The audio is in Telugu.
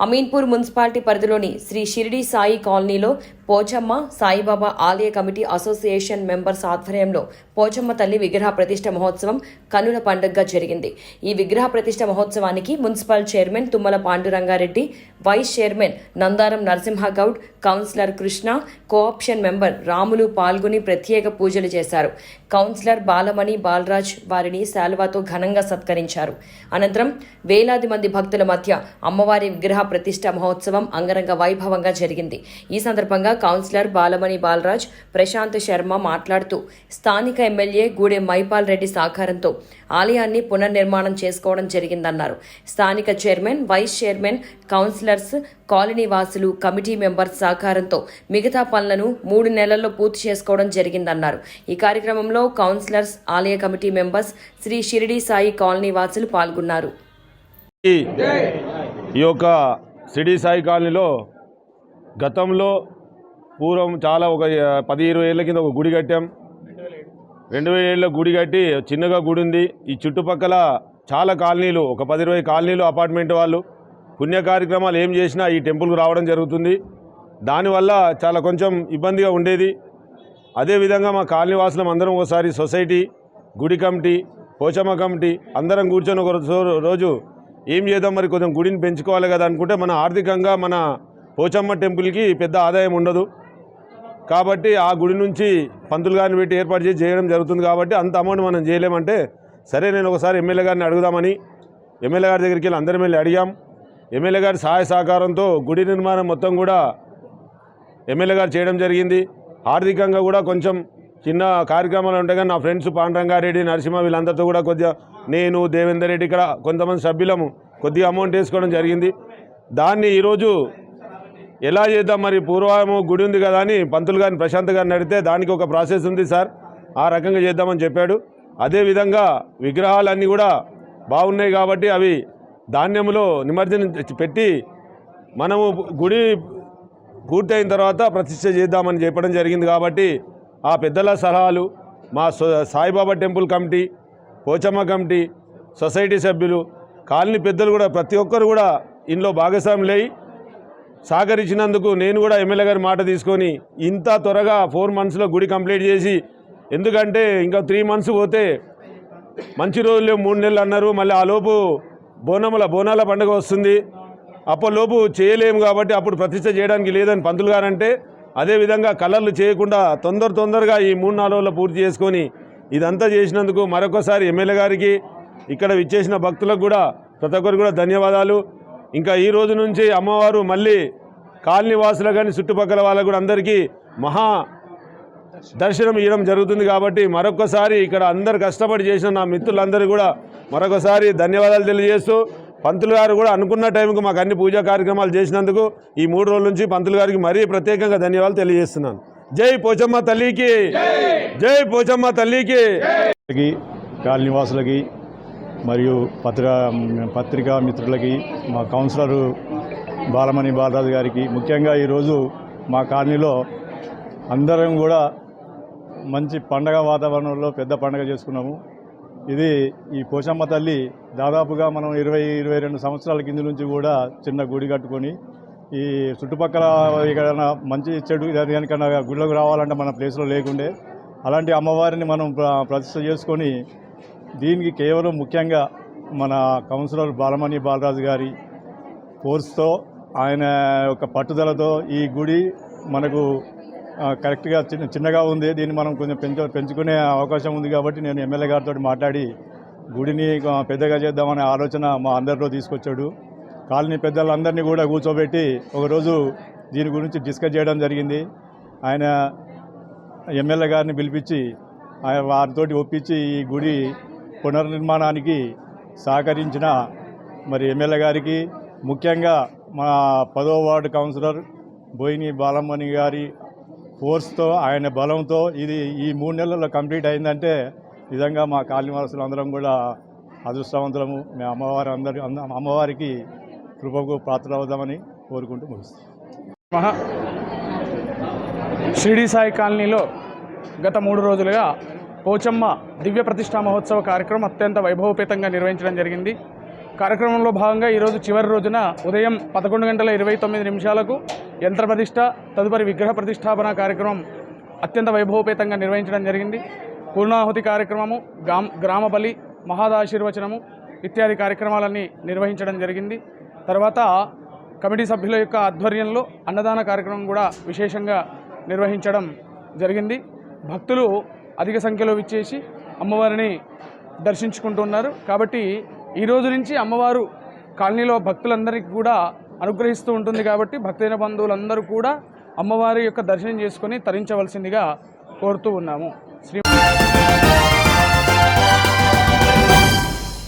అమీన్పూర్ మున్సిపాలిటీ పరిధిలోని శ్రీ షిరిడి సాయి కాలనీలో పోచమ్మ సాయిబాబా ఆలయ కమిటీ అసోసియేషన్ మెంబర్స్ ఆధ్వర్యంలో పోచమ్మ తల్లి విగ్రహ ప్రతిష్ట మహోత్సవం కన్నుల పండుగగా జరిగింది. ఈ విగ్రహ ప్రతిష్ట మహోత్సవానికి municipal chairman Tummala Pandurangareddy vice chairman Nandaram Narasimhagoud councillor Krishna co option member Ramulu పాల్గొని ప్రత్యేక పూజలు చేశారు. కౌన్సిలర్ బాలమణి బాలరాజ్ వారిని శాలువాతో ఘనంగా సత్కరించారు. అనంతరం వేలాది మంది భక్తుల మధ్య అమ్మవారి విగ్రహ ప్రతిష్ట మహోత్సవం అంగరంగ వైభవంగా జరిగింది. ఈ సందర్భంగా కౌన్సిలర్ బాలమణి బాలరాజ్ ప్రశాంత్ శర్మ మాట్లాడుతూ స్థానిక ఎమ్మెల్యే గూడె మైపాల్ రెడ్డి సహకారంతో ఆలయాన్ని పునర్నిర్మాణం చేసుకోవడం జరిగిందన్నారు. స్థానిక chairman vice chairman councillors colony వాసులు కమిటీ మెంబర్స్ సహకారంతో మిగతా పనులను మూడు నెలల్లో పూర్తి చేసుకోవడం జరిగిందన్నారు. ఈ కార్యక్రమంలో కౌన్సిలర్స్ ఆలయ committee members Shri Shiridi Sai colony వాసులు పాల్గొన్నారు. ఈ ఈ యొక్క సిడి సాయి కాలనీలో గతంలో పూర్వం చాలా ఒక పది ఇరవై ఏళ్ళ కింద ఒక గుడి కట్టాం. రెండు వేల ఏళ్ళ గుడి కట్టి చిన్నగా గుడి ఉంది. ఈ చుట్టుపక్కల చాలా కాలనీలు ఒక పది ఇరవై కాలనీలు అపార్ట్మెంట్ వాళ్ళు పుణ్య కార్యక్రమాలు ఏం చేసినా ఈ టెంపుల్కి రావడం జరుగుతుంది. దానివల్ల చాలా కొంచెం ఇబ్బందిగా ఉండేది. అదేవిధంగా మా కాలనీ వాసులం అందరం ఒకసారి సొసైటీ గుడి కమిటీ పోచమ్మ కమిటీ అందరం కూర్చొని ఒక రోజు- రోజు ఏం చేద్దాం మరి కొంచెం గుడిని పెంచుకోవాలి కదా అనుకుంటే మన ఆర్థికంగా మన పోచమ్మ టెంపుల్కి పెద్ద ఆదాయం ఉండదు. కాబట్టి ఆ గుడి నుంచి పంతులు గారిని పెట్టి ఏర్పాటు చేసి చేయడం జరుగుతుంది కాబట్టి అంత అమౌంట్ మనం చేయలేమంటే సరే నేను ఒకసారి ఎమ్మెల్యే గారిని అడుగుదామని ఎమ్మెల్యే గారి దగ్గరికి వెళ్ళి అందరం వెళ్ళి అడిగాం. ఎమ్మెల్యే గారి సహాయ సహకారంతో గుడి నిర్మాణం మొత్తం కూడా ఎమ్మెల్యే గారు చేయడం జరిగింది. ఆర్థికంగా కూడా కొంచెం చిన్న కార్యక్రమాలు ఉంటాయి కానీ నా ఫ్రెండ్స్ పాండరంగారెడ్డి నరసింహ వీళ్ళందరితో కూడా కొద్దిగా నేను దేవేందర్ రెడ్డి ఇక్కడ కొంతమంది సభ్యులము కొద్దిగా అమౌంట్ వేసుకోవడం జరిగింది. దాన్ని ఈరోజు ఎలా చేద్దాం మరి? పూర్వము గుడి ఉంది కదా అని పంతులు గారిని ప్రశాంత్ గారిని అడిగితే దానికి ఒక ప్రాసెస్ ఉంది సార్. ఆ రకంగా చేద్దామని చెప్పాడు. అదేవిధంగా విగ్రహాలన్నీ కూడా బాగున్నాయి కాబట్టి అవి ధాన్యములో నిమజ్జనం పెట్టి మనము గుడి పూర్తయిన తర్వాత ప్రతిష్ట చేద్దామని చెప్పడం జరిగింది కాబట్టి ఆ పెద్దల సలహాలు మా so- Saibaba temple committee Pochamma committee society సభ్యులు కాలనీ పెద్దలు కూడా ప్రతి ఒక్కరు కూడా ఇందులో అయ్యి సహకరించినందుకు నేను కూడా ఎమ్మెల్యే గారి మాట తీసుకొని ఇంత త్వరగా ఫోర్ మంత్స్లో గుడి కంప్లీట్ చేసి ఎందుకంటే ఇంకా త్రీ మంత్స్ పోతే మంచి రోజులు మూడు నెలలు అన్నారు. మళ్ళీ ఆ లోపు బోనముల బోనాల పండుగ వస్తుంది. అప్పటిలోపు చేయలేము కాబట్టి అప్పుడు ప్రతిష్ట చేయడానికి లేదని పంతులు గారంటే అదేవిధంగా కలర్లు చేయకుండా తొందర తొందరగా ఈ మూడు నాలుగు రోజుల్లో పూర్తి చేసుకొని ఇదంతా చేసినందుకు మరొకసారి ఎమ్మెల్యే గారికి ఇక్కడ విచ్చేసిన భక్తులకు కూడా ప్రతి ఒక్కరికి కూడా ధన్యవాదాలు. ఇంకా ఈ రోజు నుంచి అమ్మవారు మళ్ళీ కాలనీవాసులు కానీ చుట్టుపక్కల వాళ్ళకు కూడా అందరికీ మహా దర్శనం ఇవ్వడం జరుగుతుంది కాబట్టి మరొకసారి ఇక్కడ అందరు కష్టపడి చేసిన నా మిత్రులందరూ కూడా మరొకసారి ధన్యవాదాలు తెలియజేస్తూ పంతులు గారు కూడా అనుకున్న టైంకి మాకు అన్ని పూజా కార్యక్రమాలు చేసినందుకు ఈ మూడు రోజుల నుంచి పంతులు గారికి మరీ ప్రత్యేకంగా ధన్యవాదాలు తెలియజేస్తున్నాను. జై పోచమ్మ తల్లికి జై పోచమ్మ తల్లికి. కాలనీవాసులకి మరియు పత్ర పత్రికా మిత్రులకి మా కౌన్సిలరు బాలమణి బాలరాజు గారికి ముఖ్యంగా ఈరోజు మా కాలనీలో అందరం కూడా మంచి పండగ వాతావరణంలో పెద్ద పండగ చేసుకున్నాము. ఇది ఈ పోచమ్మ తల్లి దాదాపుగా మనం ఇరవై ఇరవై రెండు సంవత్సరాల కింద నుంచి కూడా చిన్న గుడి కట్టుకొని ఈ చుట్టుపక్కల ఎక్కడైనా మంచి చెడు దానికన్నా గుళ్ళకు రావాలంటే మన ప్లేస్లో లేకుండే అలాంటి అమ్మవారిని మనం ప్రతిష్ట చేసుకొని దీనికి కేవలం ముఖ్యంగా మన కౌన్సిలర్ బాలమణి బాలరాజు గారి ఫోర్స్తో ఆయన యొక్క పట్టుదలతో ఈ గుడి మనకు కరెక్ట్గా చిన్న చిన్నగా ఉంది. దీన్ని మనం కొంచెం పెంచ పెంచుకునే అవకాశం ఉంది కాబట్టి నేను ఎమ్మెల్యే గారితో మాట్లాడి గుడిని పెద్దగా చేద్దామనే ఆలోచన మా అందరిలో తీసుకొచ్చాడు. కాలనీ పెద్దలందరినీ కూడా కూర్చోబెట్టి ఒకరోజు దీని గురించి డిస్కస్ చేయడం జరిగింది. ఆయన ఎమ్మెల్యే గారిని పిలిపించి వారితోటి ఒప్పించి ఈ గుడి పునర్నిర్మాణానికి సహకరించిన మరి ఎమ్మెల్యే గారికి ముఖ్యంగా మా పదో వార్డు కౌన్సిలర్ బోయిని బాలమ్మణి గారి ఫోర్స్తో ఆయన బలంతో ఇది ఈ మూడు నెలల్లో కంప్లీట్ అయిందంటే నిజంగా మా కాలనీవాసులు అందరం కూడా అదృష్టవంతులము. మేము అమ్మవారి అందరి అంద- అమ్మవారికి కృపకు పాత్రవుదామని కోరుకుంటూ ముగిస్తాం మహా. షిరిడి సాయి కాలనీలో గత మూడు రోజులుగా పోచమ్మ దివ్య ప్రతిష్టా మహోత్సవ కార్యక్రమం అత్యంత వైభవపేతంగా నిర్వహించడం జరిగింది. కార్యక్రమంలో భాగంగా ఈరోజు చివరి రోజున ఉదయం పదకొండు గంటల ఇరవై తొమ్మిది నిమిషాలకు యంత్ర ప్రతిష్ట తదుపరి విగ్రహ ప్రతిష్టాపన కార్యక్రమం అత్యంత వైభవపేతంగా నిర్వహించడం జరిగింది. పూర్ణాహుతి కార్యక్రమము గ్రామ గ్రామ బలి మహాదాశీర్వచనము ఇత్యాది కార్యక్రమాలన్నీ నిర్వహించడం జరిగింది. తర్వాత కమిటీ సభ్యుల యొక్క ఆధ్వర్యంలో అన్నదాన కార్యక్రమం కూడా విశేషంగా నిర్వహించడం జరిగింది. భక్తులు అధిక సంఖ్యలో విచ్చేసి అమ్మవారిని దర్శించుకుంటున్నారు. కాబట్టి ఈ రోజు నుంచి అమ్మవారు కాలనీలో భక్తులందరికీ కూడా అనుగ్రహిస్తూ ఉంటుంది కాబట్టి భక్తైన బంధువులందరూ కూడా అమ్మవారి యొక్క దర్శనం చేసుకొని తరించవలసిందిగా కోరుతూ ఉన్నాము.